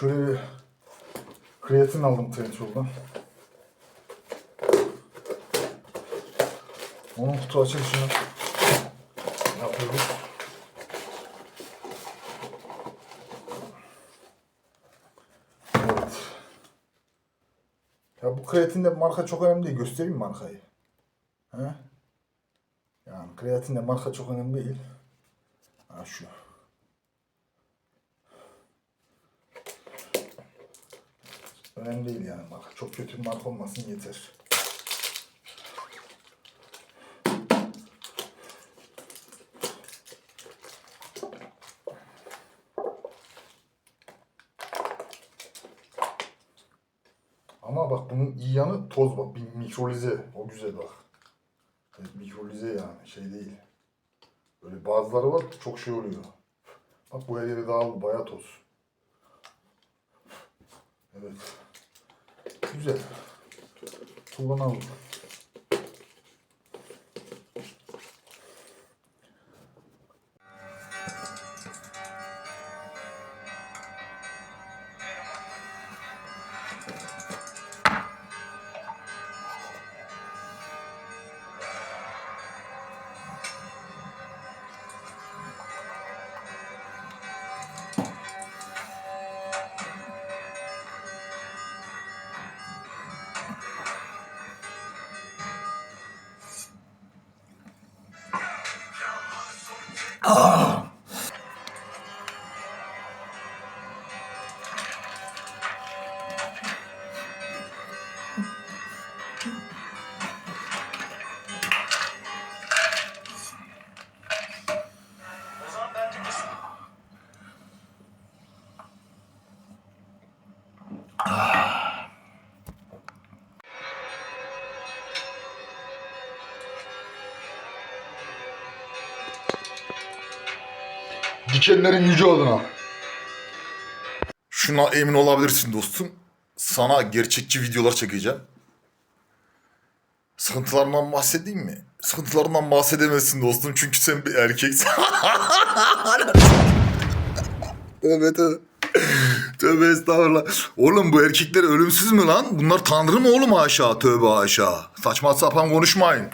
Şöyle bir kreatin aldım Trendyol'dan. Onun kutu açılışını yapıyoruz. Evet. Ya bu kreatinde marka çok önemli değil. Göstereyim markayı? He? Yani kreatinde marka çok önemli değil. Ha şu. Önemli değil yani marka. Çok kötü bir marka olmasın yeter. Ama bak bunun iyi yanı toz bak. Bir mikrolize. O güzel bak. Evet, mikrolize yani şey değil. Böyle bazıları var çok şey oluyor. Bak bu her yere dağıldı bayağı toz. Evet. Güzel. Kullanalım. Dikenlerin yüce adına. Şuna emin olabilirsin dostum. Sana gerçekçi videolar çekeceğim. Sıkıntılarından bahsedeyim mi? Sıkıntılarından bahsedemezsin dostum çünkü sen bir erkeksin. tövbe tövbe. Tövbe estağfurullah. Oğlum bu erkekler ölümsüz mü lan? Bunlar tanrı mı oğlum aşağı? Tövbe aşağı. Saçma sapan konuşmayın.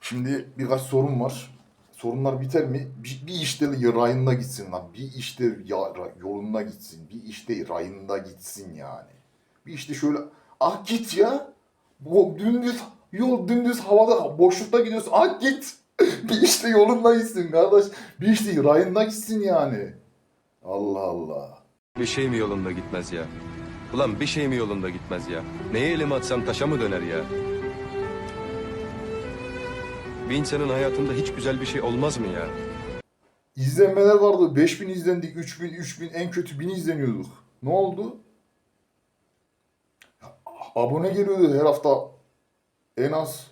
Şimdi birkaç sorun var. Sorunlar biter mi? Bir, bir işte rayında gitsin lan. Bir işte ya, yolunda gitsin. Bir işte rayında gitsin yani. Bir işte şöyle ah git ya. Bu dümdüz yol dümdüz havada boşlukta gidiyorsun. Ah git. bir işte yolunda gitsin kardeş. Bir işte rayında gitsin yani. Allah Allah. Bir şey mi yolunda gitmez ya? Ulan bir şey mi yolunda gitmez ya? Neye elimi atsam taşa mı döner ya? Bir insanın hayatında hiç güzel bir şey olmaz mı ya? İzlenmeler vardı. 5000 izlendik, 3000, 3000 en kötü 1000 izleniyorduk. Ne oldu? Abone geliyordu her hafta. En az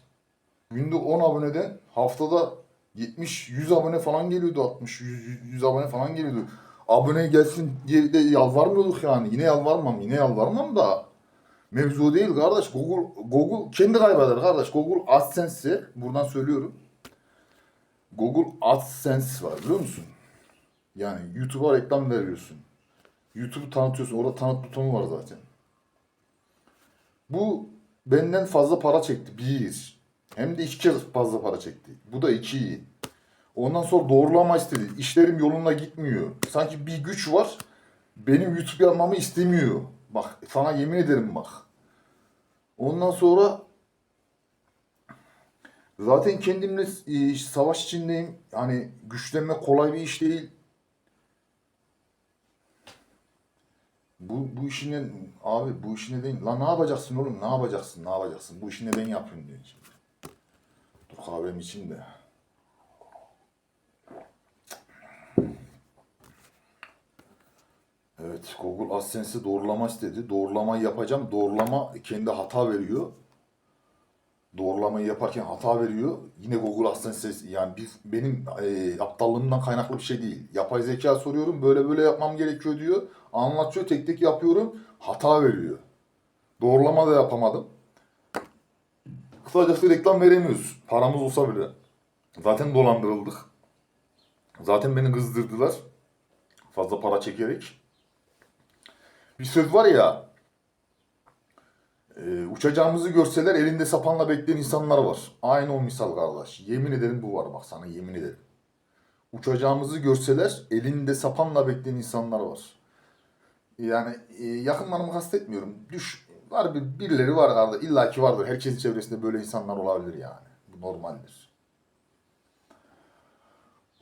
günde 10 aboneden haftada 70 100 abone falan geliyordu 60 100, 100 abone falan geliyordu. Abone gelsin diye de yalvarmıyorduk yani. Yine yalvarmam, yine yalvarmam da mevzu değil kardeş. Google Google kendi kaybeder kardeş. Google AdSense'i buradan söylüyorum. Google AdSense var biliyor musun? Yani YouTube'a reklam veriyorsun. YouTube'u tanıtıyorsun. Orada tanıt butonu var zaten. Bu benden fazla para çekti. Bir. Hem de iki kez fazla para çekti. Bu da iki. Ondan sonra doğrulama istedi. İşlerim yoluna gitmiyor. Sanki bir güç var. Benim YouTube yapmamı istemiyor. Bak sana yemin ederim bak. Ondan sonra Zaten kendimle e, savaş içindeyim. Yani güçlenme kolay bir iş değil. Bu, bu işi ne, abi bu işi neden, lan ne yapacaksın oğlum, ne yapacaksın, ne yapacaksın, bu işi neden yapıyorsun diyor. Dur kahvem için de. Evet, Google AdSense'i doğrulama istedi. Doğrulamayı yapacağım. Doğrulama kendi hata veriyor doğrulamayı yaparken hata veriyor. Yine Google AdSense yani biz benim e, aptallığımdan kaynaklı bir şey değil. Yapay zeka soruyorum böyle böyle yapmam gerekiyor diyor. Anlatıyor tek tek yapıyorum. Hata veriyor. Doğrulama da yapamadım. Kısacası reklam veremiyoruz. Paramız olsa bile. Zaten dolandırıldık. Zaten beni kızdırdılar. Fazla para çekerek. Bir söz var ya. e, uçacağımızı görseler elinde sapanla bekleyen insanlar var. Aynı o misal kardeş. Yemin ederim bu var bak sana yemin ederim. Uçacağımızı görseler elinde sapanla bekleyen insanlar var. Yani e, yakınlarımı kastetmiyorum. Düş var bir birileri var arada illaki vardır. Herkesin çevresinde böyle insanlar olabilir yani. Bu normaldir.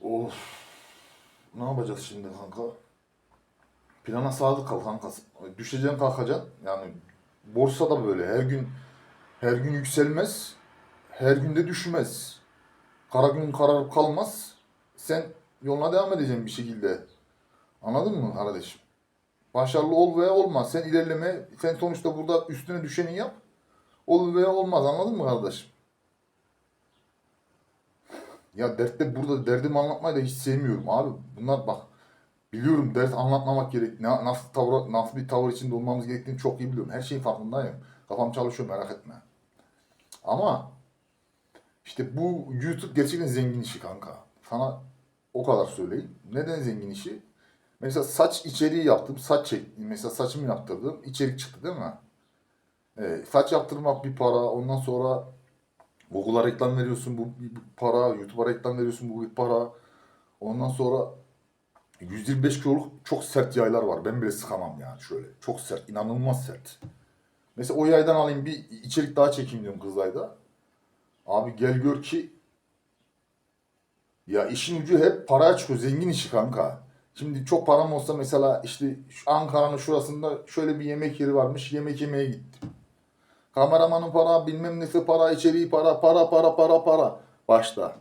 Of. Ne yapacağız şimdi kanka? Plana sadık kal kanka. Düşeceksin kalkacaksın. Yani borsa da böyle. Her gün her gün yükselmez. Her günde düşmez. Kara gün kararıp kalmaz. Sen yoluna devam edeceksin bir şekilde. Anladın mı kardeşim? Başarılı ol veya olmaz. Sen ilerleme, sen sonuçta burada üstüne düşeni yap. Ol veya olmaz. Anladın mı kardeşim? Ya dertte burada derdimi anlatmayı da hiç sevmiyorum abi. Bunlar bak biliyorum dert anlatmamak gerek. Na- Nasıl tavır, nasıl bir tavır içinde olmamız gerektiğini çok iyi biliyorum. Her şeyin farkındayım. Kafam çalışıyor merak etme. Ama işte bu YouTube gerçekten zengin işi kanka. Sana o kadar söyleyeyim. Neden zengin işi? Mesela saç içeriği yaptım. Saç çektim. Mesela saçımı yaptırdım. içerik çıktı değil mi? Evet, saç yaptırmak bir para. Ondan sonra Google'a reklam veriyorsun bu bir para. YouTube'a reklam veriyorsun bu bir para. Ondan sonra 125 kiloluk çok sert yaylar var. Ben bile sıkamam yani şöyle. Çok sert. inanılmaz sert. Mesela o yaydan alayım bir içerik daha çekeyim diyorum kızlayda. Abi gel gör ki ya işin ucu hep paraya çıkıyor. Zengin işi kanka. Şimdi çok param olsa mesela işte Ankara'nın şurasında şöyle bir yemek yeri varmış. Yemek yemeye gittim. Kameramanın para, bilmem nesi para, içeriği para, para, para, para, para. Başta.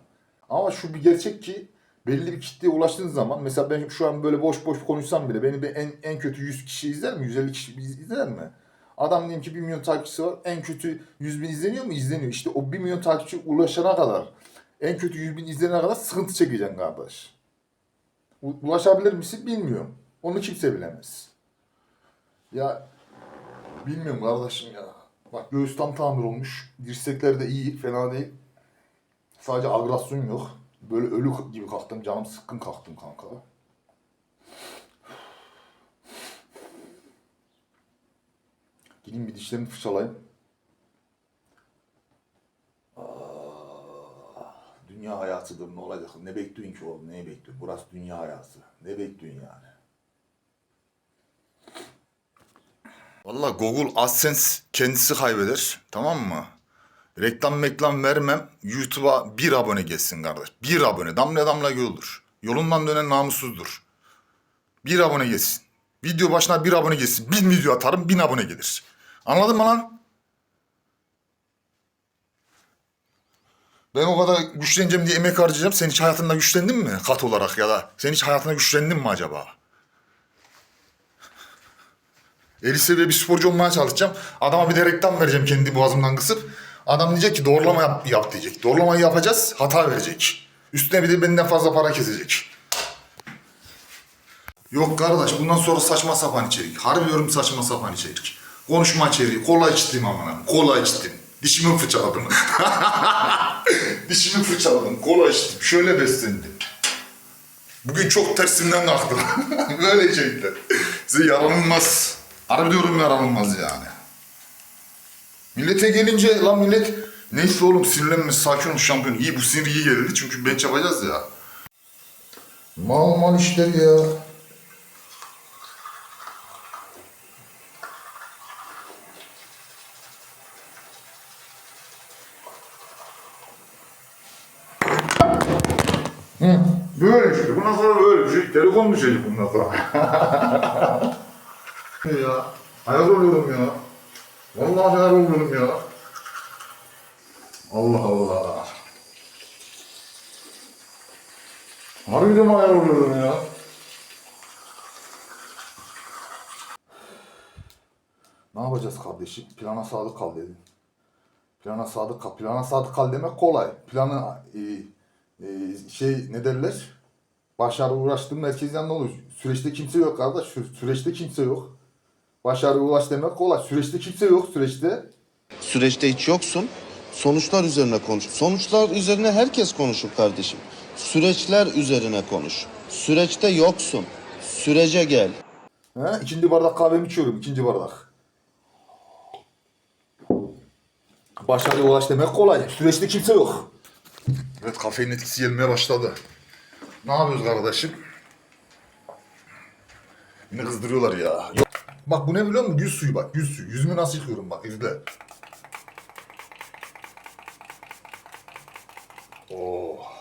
Ama şu bir gerçek ki belli bir kitleye ulaştığın zaman mesela ben şu an böyle boş boş konuşsam bile beni en, en kötü 100 kişi izler mi? 150 kişi izler mi? Adam diyelim ki 1 milyon takipçisi var. En kötü 100 bin izleniyor mu? İzleniyor. İşte o 1 milyon takipçi ulaşana kadar en kötü 100 bin izlenene kadar sıkıntı çekeceksin kardeş. Ulaşabilir misin bilmiyorum. Onu kimse bilemez. Ya bilmiyorum kardeşim ya. Bak göğüs tam tamir olmuş. Dirsekler de iyi, fena değil. Sadece agresyon yok. Böyle ölü gibi kalktım, canım sıkkın kalktım kanka. Gideyim bir dişlerimi fırçalayayım. Ah, Dünya hayatıdır ne olacak? Ne bekliyorsun ki oğlum? Neyi bekliyorsun? Burası dünya hayatı. Ne bekliyorsun yani? Valla Google AdSense kendisi kaybeder. Tamam mı? Reklam meklam vermem. YouTube'a bir abone geçsin kardeş. Bir abone. Damla damla göl olur. Yolundan dönen namussuzdur. Bir abone geçsin. Video başına bir abone geçsin. Bin video atarım bin abone gelir. Anladın mı lan? Ben o kadar güçleneceğim diye emek harcayacağım. Sen hiç hayatında güçlendin mi? Kat olarak ya da. Sen hiç hayatında güçlendin mi acaba? Eli seviye bir sporcu olmaya çalışacağım. Adama bir de reklam vereceğim kendi boğazımdan kısıp. Adam diyecek ki doğrulama yap, yap diyecek. Doğrulamayı yapacağız, hata verecek. Üstüne bir de benden fazla para kesecek. Yok kardeş bundan sonra saçma sapan içerik. Harbi diyorum saçma sapan içerik. Konuşma içeriği. Kola içtim amına. Kola içtim. Dişimi fırçaladım. Dişimi fırçaladım. Kola içtim. Şöyle beslendim. Bugün çok tersinden kalktım. Böyle içerikler. Size yaranılmaz. Harbi diyorum yaranılmaz yani. Millete gelince lan millet neyse oğlum sinirlenme sakin ol şampiyon. İyi bu sinir iyi geldi çünkü bench yapacağız ya. Mal mal işler ya. Hı, böyle işte. Bundan sonra böyle bir şey. Telefon düşecek bundan sonra. ya. Hayal oluyorum ya. Vallahi oluyorum ya. Allah Allah. Harbiden hayal oluyorum ya. Ne yapacağız kardeşim? Plana sadık kal dedin. Plana sadık kal. Plana sadık kal demek kolay. Planı e, e, şey ne derler? Başarı uğraştığın merkez yanında olur. Süreçte kimse yok kardeş. Sü- Süreçte kimse yok. Başarı ulaş demek kolay. Süreçte kimse yok süreçte. Süreçte hiç yoksun. Sonuçlar üzerine konuş. Sonuçlar üzerine herkes konuşur kardeşim. Süreçler üzerine konuş. Süreçte yoksun. Sürece gel. He? İkinci bardak kahvemi içiyorum. ikinci bardak. Başarıya ulaş demek kolay. Süreçte kimse yok. Evet kafein etkisi gelmeye başladı. Ne yapıyoruz kardeşim? Yine kızdırıyorlar ya. Yok. Bak bu ne biliyor musun? Yüz suyu bak. Yüz suyu. Yüzümü nasıl yıkıyorum bak. izle. Oh.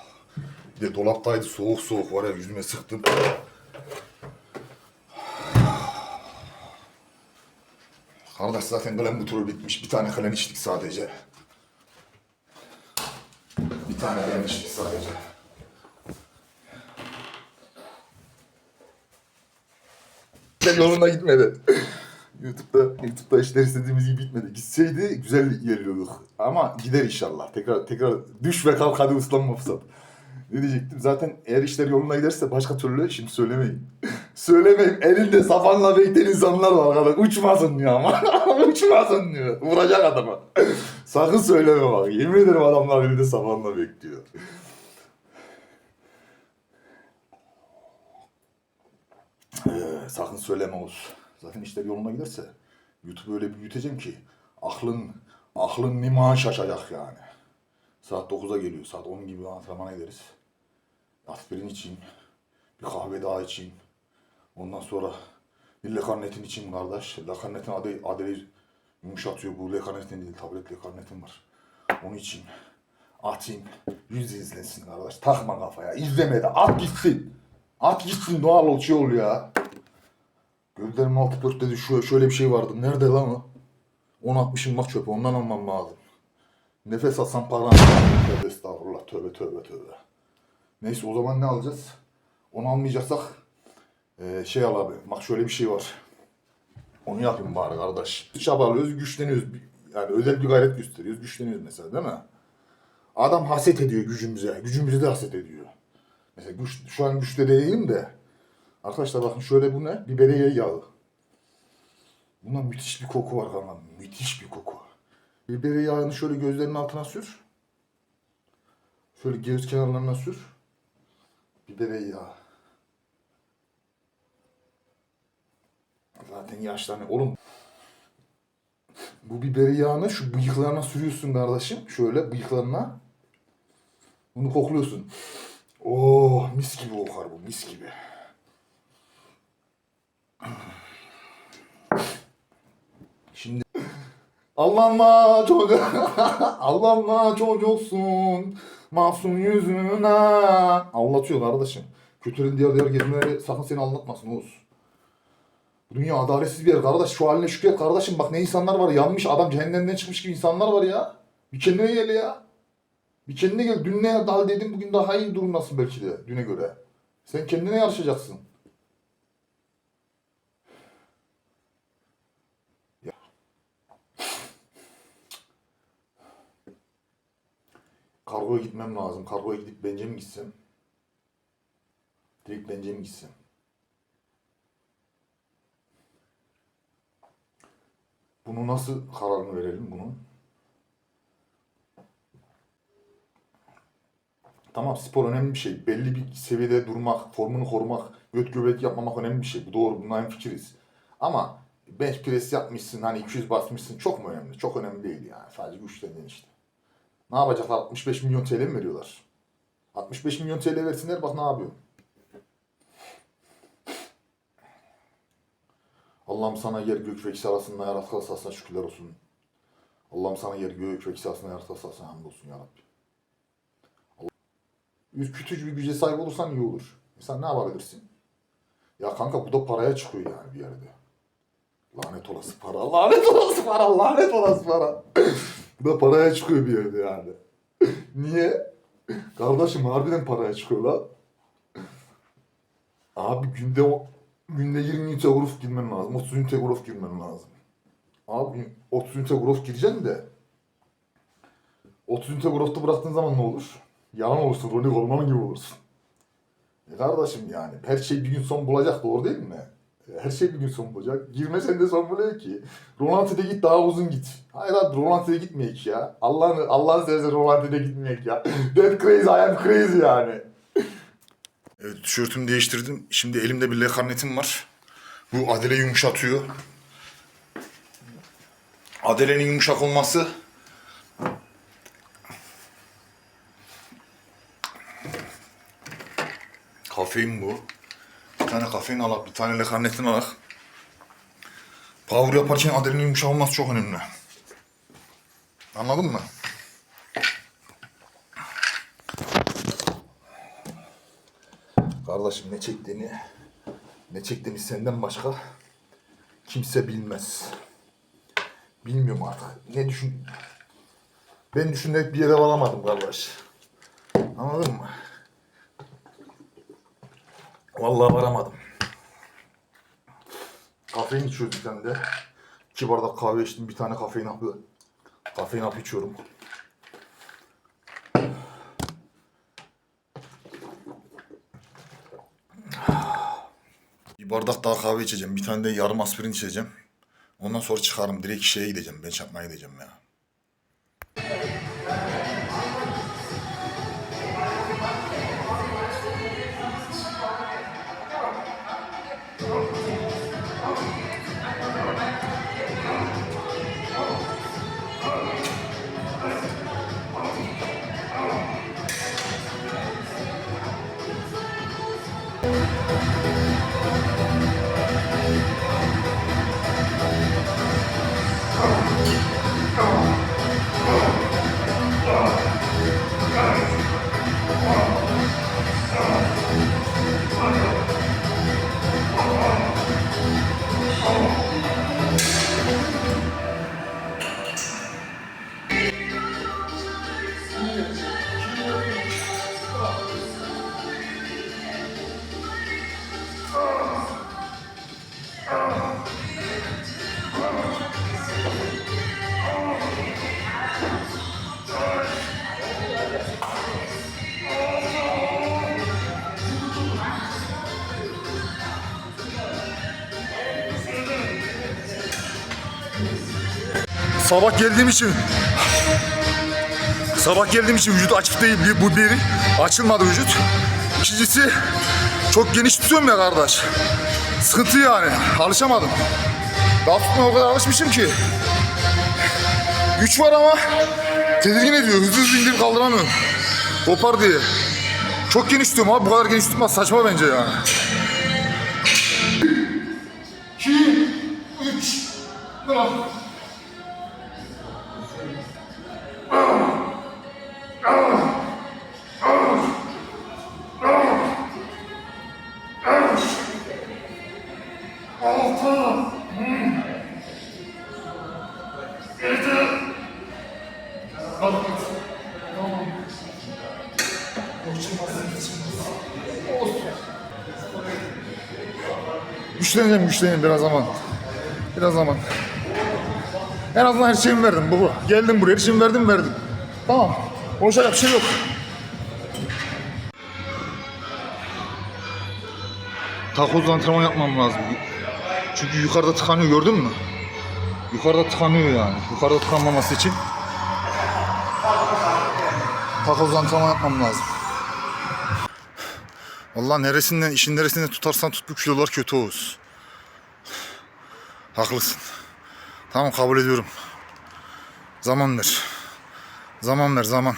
Bir de dolaptaydı soğuk soğuk var ya yüzüme sıktım. Kardeş zaten kalem bu turu bitmiş. Bir tane kalem içtik sadece. Bir tane kalem içtik sadece. İşler yolunda gitmedi. YouTube'da, YouTube'da işler istediğimiz gibi bitmedi. Gitseydi güzel ilerliyorduk. Ama gider inşallah. Tekrar tekrar düş ve kalk hadi ıslanma fırsat. Ne diyecektim? Zaten eğer işler yoluna giderse başka türlü şimdi söylemeyin. söylemeyin. Elinde sapanla bekleyen insanlar var kadar. Uçmasın diyor ama. Uçmasın diyor. Vuracak adamı. Sakın söyleme bak. Yemin ederim adamlar elinde sapanla bekliyor. Ee, sakın söyleme Oğuz. Zaten işler yoluna giderse YouTube öyle büyüteceğim ki aklın aklın niman şaşacak yani. Saat 9'a geliyor. Saat 10 gibi antrenmana gideriz. Aspirin içeyim. Bir kahve daha içeyim. Ondan sonra bir lekarnetin içeyim kardeş. Lekarnetin adı, adını yumuşatıyor. Bu lekarnetin değil tablet lekarnetin var. Onu içeyim. Atayım. Yüz izlensin kardeş. Takma kafaya. İzleme de. At gitsin. At gitsin doğal ol şey ya. Gözlerimin altı pörtledi. Şu, şöyle bir şey vardı. Nerede lan o? 10 atmışım bak çöpe. Ondan almam lazım. Nefes alsam param. Tövbe estağfurullah. Tövbe tövbe tövbe. Neyse o zaman ne alacağız? Onu almayacaksak eee, şey al abi. Bak şöyle bir şey var. Onu yapayım bari kardeş. Çabalıyoruz, güçleniyoruz. Yani özel bir gayret gösteriyoruz, güçleniyoruz mesela değil mi? Adam haset ediyor gücümüze. Gücümüzü de haset ediyor. Mesela güç, şu an güçte değilim de. Arkadaşlar bakın şöyle bu ne? Biberiye yağı. Bundan müthiş bir koku var kanka. Müthiş bir koku. Biberiye yağını şöyle gözlerinin altına sür. Şöyle göz kenarlarına sür. Biberiye yağı. Zaten yaşlanıyor. Oğlum bu biberi yağını şu bıyıklarına sürüyorsun kardeşim. Şöyle bıyıklarına. Bunu kokluyorsun. Oh mis gibi kokar bu mis gibi. Şimdi Allah'ıma çocuk Allah'ıma çocuksun Masum yüzüne Anlatıyor kardeşim. Kültürün diğer diğer gezmeleri sakın seni anlatmasın Oğuz. Dünya adaletsiz bir yer kardeş. Şu haline şükret kardeşim. Bak ne insanlar var. Yanmış adam cehennemden çıkmış gibi insanlar var ya. Bir kendine gel ya. Bir kendine gel. Dün ne dal dedim bugün daha iyi durumdasın belki de düne göre. Sen kendine yarışacaksın. Kargoya gitmem lazım. Kargoya gidip bence mi gitsem? Direkt bence mi gitsem? Bunu nasıl kararını verelim bunun? Tamam spor önemli bir şey. Belli bir seviyede durmak, formunu korumak, göt göbek yapmamak önemli bir şey. Bu doğru. Bundan fikiriz. Ama bench press yapmışsın, hani 200 basmışsın çok mu önemli? Çok önemli değil yani. Sadece güçlendin işte. Ne yapacaklar? 65 milyon TL mi veriyorlar? 65 milyon TL versinler bak ne yapıyor. Allah'ım sana yer gök ve ikisi arasında yarattığı asasına şükürler olsun. Allah'ım sana yer gök ve ikisi arasında yarattığı asasına hamdolsun ya Rabbi. Ürkütücü bir güce sahip olursan iyi olur. Mesela ne yapabilirsin? Ya kanka bu da paraya çıkıyor yani bir yerde. Lanet olası para, lanet olası para, lanet olası para. Bu da paraya çıkıyor bir yerde yani. Niye? Kardeşim harbiden paraya çıkıyor lan. Abi günde günde 20 ünite huruf girmen lazım. 30 ünite huruf girmen lazım. Abi 30 ünite huruf gireceksin de 30 ünite hurufta bıraktığın zaman ne olur? Yalan olursun, Ronnie Coleman gibi olursun. E kardeşim yani her şey bir gün son bulacak doğru değil mi? Her şey bir gün son bulacak. Girmesen de son buluyor ki. Rolanti'de git daha uzun git. Hayır abi Rolanti'de gitmeyek ya. Allah'ın Allah'ın seversen Rolanti'de gitmeyek ya. That crazy I am crazy yani. Evet, tişörtümü değiştirdim. Şimdi elimde bir L karnetim var. Bu Adele yumuşatıyor. Adele'nin yumuşak olması Kafein bu. Tane kafein alak, bir tane lekarnetin alak. Power yaparken adrenin yumuşak olması çok önemli. Anladın mı? Kardeşim ne çektiğini, ne çektiğini senden başka kimse bilmez. Bilmiyorum artık. Ne düşün... Ben düşünerek bir yere varamadım kardeş. Anladın mı? Vallahi varamadım. Kafein içiyordum bir tane de. İki bardak kahve içtim. Bir tane kafein hapı. Kafein hapı içiyorum. Bir bardak daha kahve içeceğim. Bir tane de yarım aspirin içeceğim. Ondan sonra çıkarım. Direkt şeye gideceğim. Ben çarpmaya gideceğim ya. Sabah geldiğim için Sabah geldiğim için vücut açık değil. Bu bir. Açılmadı vücut. İkincisi çok geniş tutuyorum ya kardeş. Sıkıntı yani. Alışamadım. Daha tutmaya o kadar alışmışım ki. Güç var ama tedirgin ediyor. Hızlı hızlı indirip kaldıramıyorum. Kopar diye. Çok geniş tutuyorum abi. Bu kadar geniş tutmaz. Saçma bence yani. 2, 3, 4. Güçleneceğim güçleneceğim biraz zaman. Biraz zaman. En azından her şeyimi verdim baba. Geldim buraya her şeyimi verdim verdim. Tamam. Konuşacak bir şey yok. Takoz antrenman yapmam lazım. Çünkü yukarıda tıkanıyor gördün mü? Yukarıda tıkanıyor yani. Yukarıda tıkanmaması için takoz antrenman yapmam lazım. Vallahi neresinden, işin neresinden tutarsan tut bu kilolar kötü Oğuz. Haklısın. Tamam kabul ediyorum. Zaman ver. Zaman ver zaman.